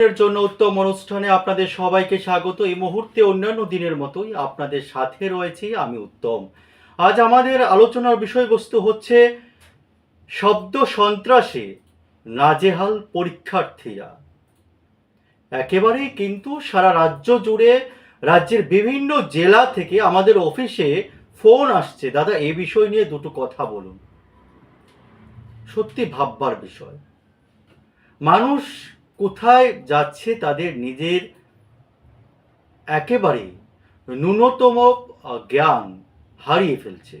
এর জন্য উত্তম অনুষ্ঠানে আপনাদের সবাইকে স্বাগত। এই মুহূর্তে অন্যান্য দিনের মতোই আপনাদের সাথে রয়েছি আমি উত্তম। আজ আমাদের আলোচনার বিষয়বস্তু হচ্ছে শব্দ সন্ত্রাসে নাজেহাল পরীক্ষার্থীরা। একেবারেই কিন্তু সারা রাজ্য জুড়ে রাজ্যের বিভিন্ন জেলা থেকে আমাদের অফিসে ফোন আসছে। দাদা এই বিষয় নিয়ে দুটো কথা বলুন। সত্যি ভাববার বিষয়। মানুষ কোথায় যাচ্ছে তাদের নিজের একেবারে ন্যূনতম জ্ঞান হারিয়ে ফেলছে।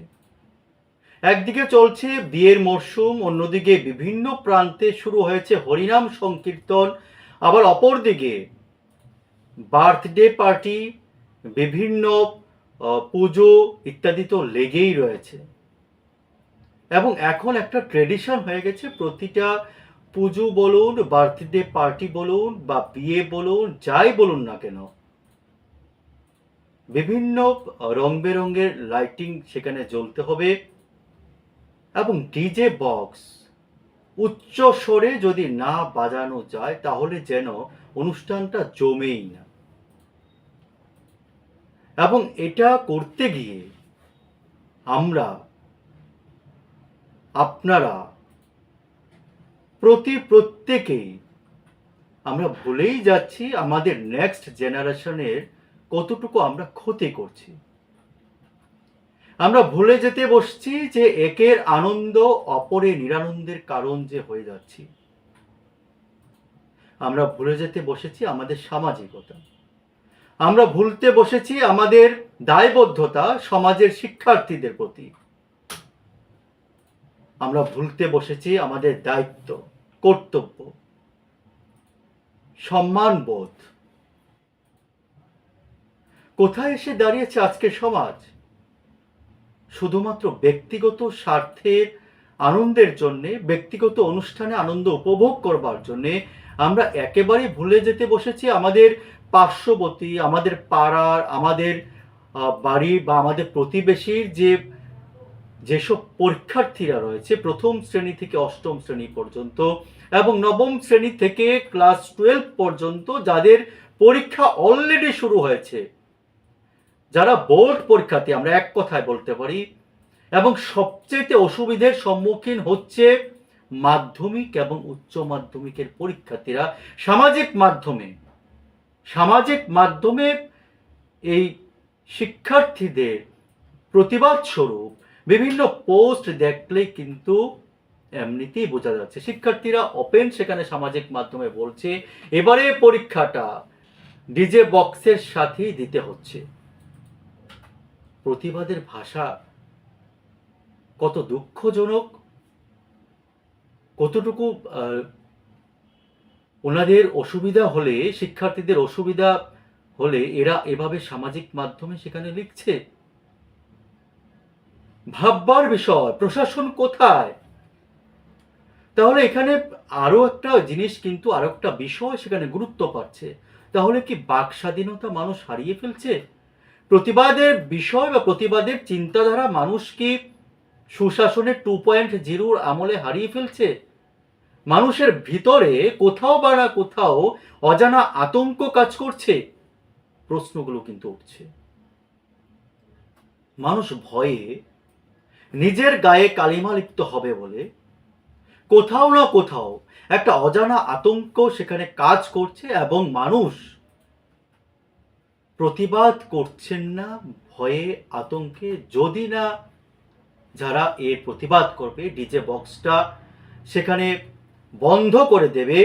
একদিকে চলছে বিয়ের মরশুম অন্যদিকে বিভিন্ন প্রান্তে শুরু হয়েছে হরিনাম সংকীর্তন, আবার অপরদিকে বার্থডে পার্টি, বিভিন্ন পুজো ইত্যাদি তো লেগেই রয়েছে। এবং এখন একটা ট্রেডিশন হয়ে গেছে, প্রতিটা পুজো বলুন বার্থডে পার্টি বলুন, বা বিয়ে বলুন, যাই বলুন না কেন, বিভিন্ন রং বেরঙের লাইটিং সেখানে জ্বলতে হবে, এবং ডিজে বক্স উচ্চ স্বরে যদি না বাজানো যায়, তাহলে যেন অনুষ্ঠানটা জমেই না। এবং এটা করতে গিয়ে আমরা, আপনারা প্রতি প্রত্যেকেই আমরা ভুলেই যাচ্ছি, আমাদের নেক্সট জেনারেশনের কতটুকু আমরা ক্ষতি করছি। আমরা ভুলে যেতে বসছি যে একের আনন্দ অপরে নিরানন্দের কারণ যে হয়ে যাচ্ছি। আমরা ভুলে যেতে বসেছি আমাদের সামাজিকতা। আমরা ভুলতে বসেছি আমাদের দায়বদ্ধতা সমাজের শিক্ষার্থীদের প্রতি। আমরা ভুলতে বসেছি আমাদের দায়িত্ব, কর্তব্য। সম্মানবোধ কোথায় এসে দাঁড়িয়েছে আজকে সমাজ? শুধুমাত্র ব্যক্তিগত স্বার্থের আনন্দের জন্য, ব্যক্তিগত অনুষ্ঠানে আনন্দ উপভোগ করবার জন্য আমরা একেবারে ভুলে যেতে বসেছি আমাদের পার্শ্ববর্তী, আমাদের পাড়ার, আমাদের বাড়ি বা আমাদের প্রতিবেশীর যে যেসব পরীক্ষার্থীরা রয়েছে প্রথম শ্রেণি থেকে অষ্টম শ্রেণি পর্যন্ত এবং নবম শ্রেণি থেকে ক্লাস টুয়েলভ পর্যন্ত যাদের পরীক্ষা অলরেডি শুরু হয়েছে, যারা বোর্ড পরীক্ষার্থী আমরা এক কথায় বলতে পারি, এবং সবচেয়ে অসুবিধের সম্মুখীন হচ্ছে মাধ্যমিক এবং উচ্চ মাধ্যমিকের পরীক্ষার্থীরা। সামাজিক মাধ্যমে সামাজিক মাধ্যমে এই শিক্ষার্থীদের প্রতিবাদ স্বরূপ বিভিন্ন পোস্ট দেখলেই কিন্তু এমনিতেই বোঝা যাচ্ছে। শিক্ষার্থীরা ওপেন সেখানে সামাজিক মাধ্যমে বলছে, এবারে পরীক্ষাটা ডিজে বক্সের সাথেই দিতে হচ্ছে। প্রতিবাদের ভাষা কত দুঃখজনক, কতটুকু ওনাদের অসুবিধা হলে, শিক্ষার্থীদের অসুবিধা হলে এরা এভাবে সামাজিক মাধ্যমে সেখানে লিখছে? ভাববার বিষয়, প্রশাসন কোথায়? তাহলে এখানে আরও একটা জিনিস কিন্তু আরও একটা বিষয় সেখানে গুরুত্ব পাচ্ছে। তাহলে কি বাক স্বাধীনতা মানুষ হারিয়ে ফেলছে? প্রতিবাদের বিষয় বা প্রতিবাদের চিন্তাধারা মানুষ কি সুশাসনের টু পয়েন্ট জিরোর আমলে হারিয়ে ফেলছে? মানুষের ভিতরে কোথাও বা না কোথাও অজানা আতঙ্ক কাজ করছে? প্রশ্নগুলো কিন্তু উঠছে। মানুষ ভয়ে নিজের গায়ে কালিমা লিপ্ত হবে বলে, কোথাও না কোথাও একটা অজানা আতঙ্ক সেখানে কাজ করছে এবং মানুষ প্রতিবাদ করছেন না, ভয়ে, আতঙ্কে। যদি না, যারা এর প্রতিবাদ করবে, ডিজে বক্সটা সেখানে বন্ধ করে দেবে,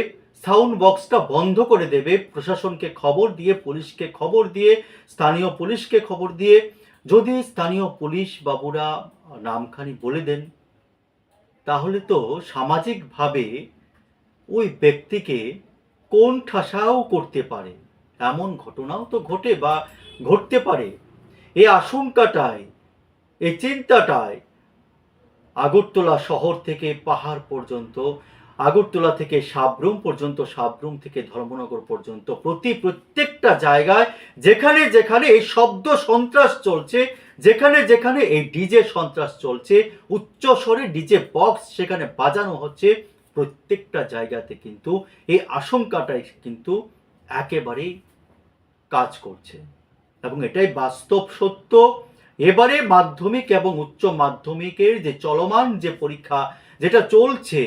সাউন্ড বক্সটা বন্ধ করে দেবে, প্রশাসনকে খবর দিয়ে, পুলিশকে খবর দিয়ে, স্থানীয় পুলিশকে খবর দিয়ে, যদি স্থানীয় পুলিশ বাবুরা নামখানি বলে দেন, তাহলে তো সামাজিকভাবে ওই ব্যক্তিকে কোন ঠাসাও করতে পারে? এমন ঘটনাও তো ঘটে বা ঘটতে পারে। এই আশঙ্কাটায় এই চিন্তাটায় আগরতলা শহর থেকে পাহাড় পর্যন্ত আগরতলা থেকে সাবরুম পর্যন্ত, সাবরুম থেকে ধর্মনগর পর্যন্ত, প্রতি প্রত্যেকটা জায়গায় যেখানে যেখানে এই শব্দ সন্ত্রাস চলছে, যেখানে যেখানে এই ডিজে সন্ত্রাস চলছে, উচ্চ স্বরে ডিজে বক্স সেখানে বাজানো হচ্ছে, প্রত্যেকটা জায়গাতে কিন্তু এই আশঙ্কাটাই কিন্তু একেবারেই কাজ করছে। এবং এটাই বাস্তব সত্য। এবারে মাধ্যমিক এবং উচ্চ মাধ্যমিকের যে চলমান যে পরীক্ষা যেটা চলছে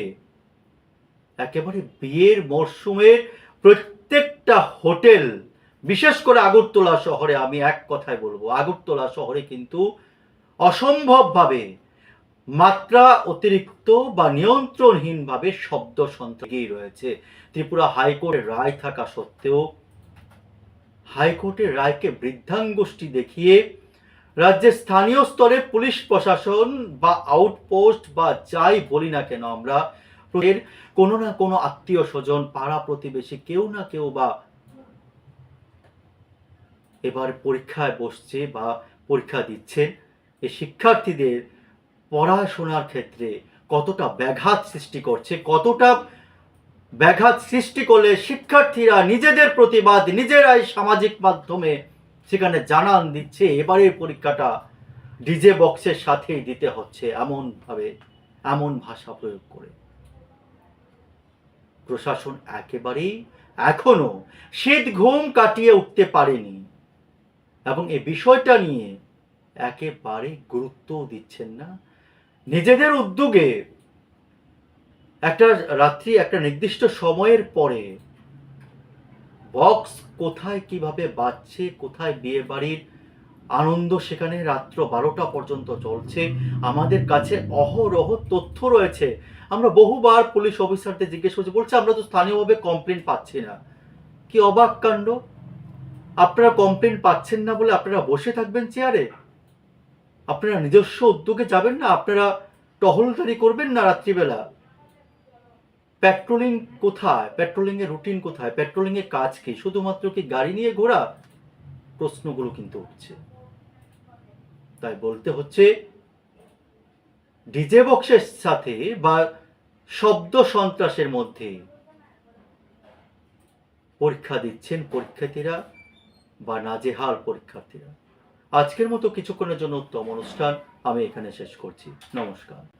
একেবারে বিয়ের মরশুমের প্রত্যেকটা হোটেল, বিশেষ করে আগরতলা শহরে আমি এক কথায় বলব, আগরতলা শহরে কিন্তু অসম্ভবভাবে মাত্রা অতিরিক্ত বা নিয়ন্ত্রণহীনভাবে শব্দ সন্ত্রাসী রয়েছে। ত্রিপুরা হাইকোর্টের রায় থাকা সত্ত্বেও হাইকোর্টের রায়কে বৃদ্ধাঙ্গুষ্টি দেখিয়ে রাজ্যের স্থানীয় স্তরে পুলিশ প্রশাসন বা আউটপোস্ট বা যাই বলি না কেন আমরা এর কোনো না কোনো আত্মীয় স্বজন, পাড়া প্রতিবেশী কেউ না কেউ বা এবার পরীক্ষায় বসছে বা পরীক্ষা দিচ্ছে এই শিক্ষার্থীদের পড়াশোনার ক্ষেত্রে কতটা ব্যাঘাত সৃষ্টি করছে, কতটা ব্যাঘাত সৃষ্টি করলে শিক্ষার্থীরা নিজেদের প্রতিবাদ, নিজেরাই সামাজিক মাধ্যমে সেখানে জানান দিচ্ছে, এবারের পরীক্ষাটা ডিজে বক্সের সাথেই দিতে হচ্ছে এমনভাবে, এমন ভাষা প্রয়োগ করে। প্রশাসন একেবারেই এখনও শীত ঘুম কাটিয়ে উঠতে পারেনি এবং এই বিষয়টা নিয়ে একেবারে গুরুত্বও দিচ্ছেন না। নিজেদের উদ্যোগে একটা রাত্রি, একটা নির্দিষ্ট সময়ের পরে বক্স কোথায় কীভাবে বাজছে, কোথায় বিয়ে বাড়ির আনন্দ সেখানে রাত্র বারোটা পর্যন্ত চলছে। আমাদের কাছে অহরহ তথ্য রয়েছে। আমরা বহুবার পুলিশ অফিসারদের জিজ্ঞেস করছি, বলছে, আমরা তো স্থানীয়ভাবে কমপ্লেন পাচ্ছি না। কি অবাক কাণ্ড? আপনারা কমপ্লেন পাচ্ছেন না বলে আপনারা বসে থাকবেন চেয়ারে? আপনারা নিজস্ব উদ্যোগে যাবেন না? আপনারা টহলদারি করবেন না রাত্রিবেলা? পেট্রোলিং কোথায়? পেট্রোলিং এর রুটিন কোথায়? পেট্রোলিং এর কাজ কি? শুধুমাত্র কি গাড়ি নিয়ে ঘোরা? প্রশ্নগুলো কিন্তু উঠছে। তাই বলতে হচ্ছে, ডিজে বক্সের সাথে বা শব্দ সন্ত্রাসের মধ্যে পরীক্ষা দিচ্ছেন পরীক্ষার্থীরা বা নাজেহাল পরীক্ষার্থীরা। আজকের মতো কিছুক্ষণের জন্য উত্তম অনুষ্ঠান আমি এখানে শেষ করছি। নমস্কার।